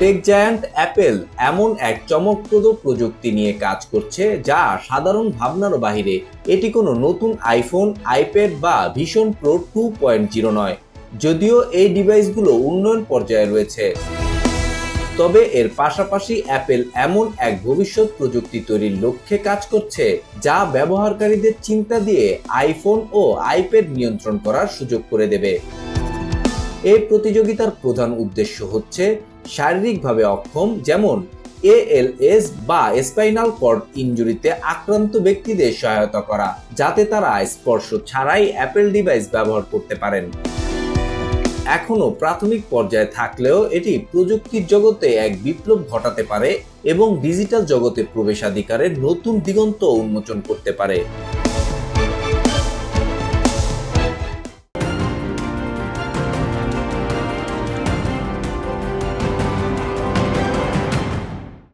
Tech giant Apple এমন এক চমকপ্রদ প্রযুক্তি নিয়ে কাজ করছে যা সাধারণ ভাবনার বাহিরে। এটি কোনো নতুন আইফোন আইপ্যাড বা Vision Pro two point zero নয়, যদিও এই ডিভাইসগুলো উন্নয়ন পর্যায়ে রয়েছে। তবে এর পাশাপাশি অ্যাপেল এমন এক ভবিষ্যৎ প্রযুক্তি তৈরির লক্ষ্যে কাজ করছে, যা ব্যবহারকারীদের চিন্তা দিয়ে আইফোন ও আইপ্যাড নিয়ন্ত্রণ করার সুযোগ করে দেবে। এই প্রতিযোগিতার প্রধান উদ্দেশ্য হচ্ছে শারীরিকভাবে অক্ষম, যেমন এএলএস বা স্পাইনাল কর্ড ইনজুরিতে আক্রান্ত ব্যক্তিদের সহায়তা করা, যাতে তারা স্পর্শ ছাড়াই অ্যাপেল ডিভাইস ব্যবহার করতে পারেন। এখনও প্রাথমিক পর্যায়ে থাকলেও এটি প্রযুক্তির জগতে এক বিপ্লব ঘটাতে পারে এবং ডিজিটাল জগতে প্রবেশাধিকারের নতুন দিগন্ত উন্মোচন করতে পারে।